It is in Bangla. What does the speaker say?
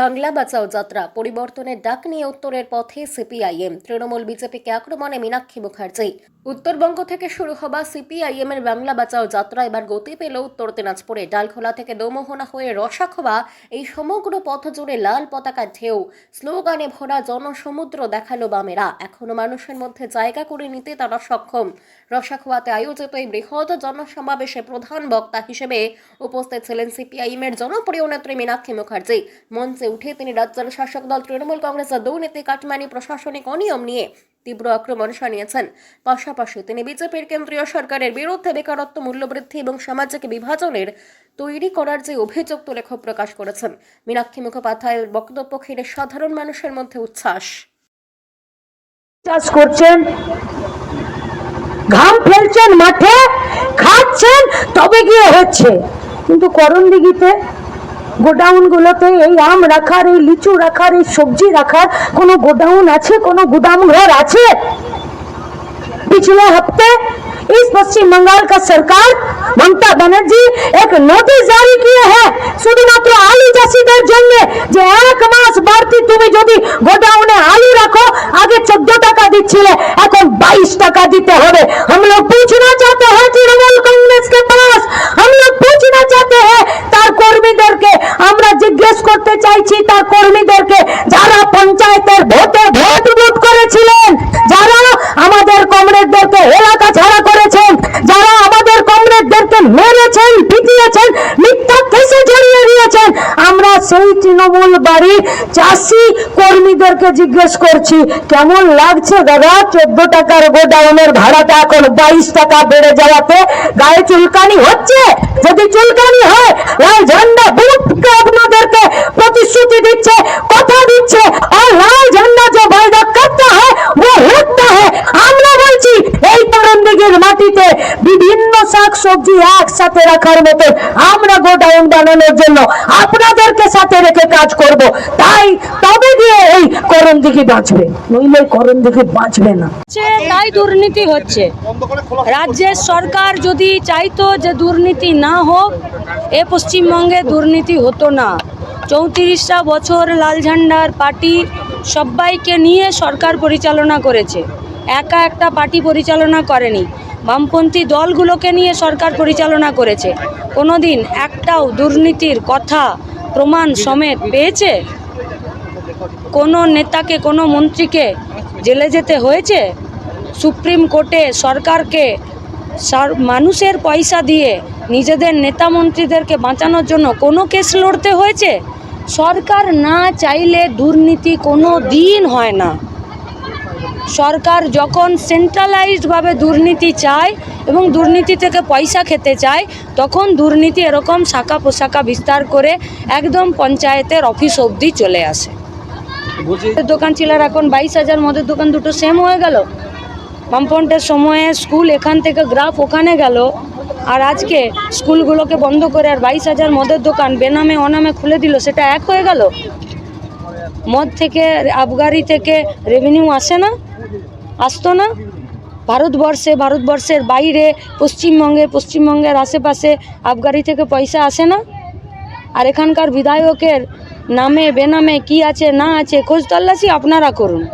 বাংলা বাঁচাও যাত্রা, পরিবর্তনের ডাক নিয়ে উত্তরের পথে সিপিআইএম। তৃণমূল বিজেপিকে আক্রমণে মীনাক্ষী মুখার্জি। উত্তরবঙ্গ থেকে শুরু হওয়া সিপিআইএম এর বাংলা বাঁচাও যাত্রা। এবার গতি পেল উত্তর দিনাজপুরে। ডালখোলা থেকে দোমোহনা হয়ে রসাখোয়া এই সমগ্র পথ জুড়ে লাল পতাকার ঢেউ। স্লোগানে ভরা জনসমুদ্র দেখাল বামেরা। এখনও মানুষের মধ্যে জায়গা করে নিতে তারা সক্ষম। রসাখোয়াতে আয়োজিত এই বৃহৎ জনসমাবেশে প্রধান বক্তা হিসেবে উপস্থিত ছিলেন সিপিআইএম এর জনপ্রিয় নেত্রী মীনাক্ষী মুখার্জি। মঞ্চে উঠে তিনি রাজ্যের শাসক দল তৃণমূল কংগ্রেসের দুর্নীতি, কাটমানি, প্রশাসনিক অনিয়ম নিয়ে তীব্র আক্রমণ শানিয়েছেন। পাশাপাশি তিনি বিজেপির কেন্দ্রীয় সরকারের বিরুদ্ধে বেকারত্ব, মূল্যবৃদ্ধি এবং সামাজিক বিভাজনের তৈরি করার যে অভিযোগ তুলে ক্ষোভ প্রকাশ করেছেন। মীনাক্ষী মুখোপাধ্যায়ের বক্তব্য ঘিরে সাধারণ মানুষের মধ্যে উচ্ছ্বাস। করছেন, ঘাম ফেলছেন, মাঠে খাচ্ছেন, তবে গিয়ে হচ্ছে। কিন্তু করণ দিঘিতে গোডাউন গুলোতে এই আম রাখার এই লিচু রাখার এই সবজি রাখার কোনো গোডাউন আছে কোনো গুদাম ঘর আছে पिछले हफ्ते इस पश्चिम बंगाल का सरकार ममता बनर्जी एक নোটিশ জারি কিয়ে হ্যাঁ শুধুমাত্র আলু চাষিদের জন্য যে এক মাস বাড়তি তুমি যদি গোডাউনে আলু রাখো আগে চোদ্দ টাকা দিচ্ছিলে এখন বাইশ টাকা দিতে হবে हम পঞ্চায়েতের ভোটে ভোট লুট করেছিলেন। যারা আমাদের কমরেডদেরকে এলাকা ছাড়া করেছেন, যারা আমাদের কমরেডদেরকে মেরেছেন, পিটিয়েছেন, মিথ্যা কেসে জড়িয়ে দিয়েছেন, আমরা সেই তৃণমূল বাড়ির চাষি কর্মীদেরকে জিজ্ঞেস করছি, কেমন লাগছে দাদা? চোদ্দ টাকার গোডাউনের ভাড়াটা এখন বাইশ টাকা বেড়ে যাওয়াতে গায়ে চুলকানি হচ্ছে? যদি চুলকানি হয়, লাল ঝান্ডা বুটকে আপনাদেরকে প্রতিশ্রুতি দিচ্ছে? কথা বিভিন্ন শাক সবজি একসাথে রাখার মতো আমরা গোডাউন বানানোর জন্য আপনাদেরকে সাথে রেখে কাজ করব। তাই তবে গিয়ে এই করণ দিঘি বাঁচবে, নইলে করণ দিঘি বাঁচবে না। তাই দুর্নীতি হচ্ছে। রাজ্যের সরকার যদি চাইতো যে দুর্নীতি না হোক, এ পশ্চিমবঙ্গে দুর্নীতি হতো না। চৌত্রিশটা বছর লাল ঝান্ডার পার্টি সবাইকে নিয়ে সরকার পরিচালনা করেছে। একা একটা পার্টি পরিচালনা করেনি। বামপন্থী দলগুলোকে নিয়ে সরকার পরিচালনা করেছে। কোনোদিন একটাও দুর্নীতির কথা, প্রমাণ সমেত পেয়েছে? কোনো নেতাকে, কোনো মন্ত্রীকে জেলে যেতে হয়েছে? সুপ্রিম কোর্টে সরকারকে সার- মানুষের পয়সা দিয়ে নিজেদের নেতা মন্ত্রীদেরকে বাঁচানোর জন্য কোনো কেস লড়তে হয়েছে? সরকার না চাইলে দুর্নীতি কোনো দিন হয় না। সরকার যখন সেন্ট্রালাইজডভাবে দুর্নীতি চায় এবং দুর্নীতি থেকে পয়সা খেতে চায় তখন দুর্নীতি এরকম শাখা পোশাখা বিস্তার করে একদম পঞ্চায়েতের অফিস অবধি চলে আসে। দোকান ছিল আর এখন বাইশ হাজার মদের দোকান দুটো সেম হয়ে গেল। বামপন্টের সময়ে স্কুল এখান থেকে গ্রাফ ওখানে গেল। আর আজকে স্কুলগুলোকে বন্ধ করে আর বাইশ হাজার মদের দোকান বেনামে অনামে খুলে দিল সেটা এক হয়ে গেল। মদ থেকে আবগারি থেকে রেভিনিউ আসে না। আসতো না। ভারতবর্ষে, ভারতবর্ষের বাইরে, পশ্চিমবঙ্গে, পশ্চিমবঙ্গের আশেপাশে আবগারি থেকে পয়সা আসে না। আর এখানকার বিধায়কের নামে, বেনামে কি আছে, না আছে, খোঁজ তল্লাশি আপনারা করুন।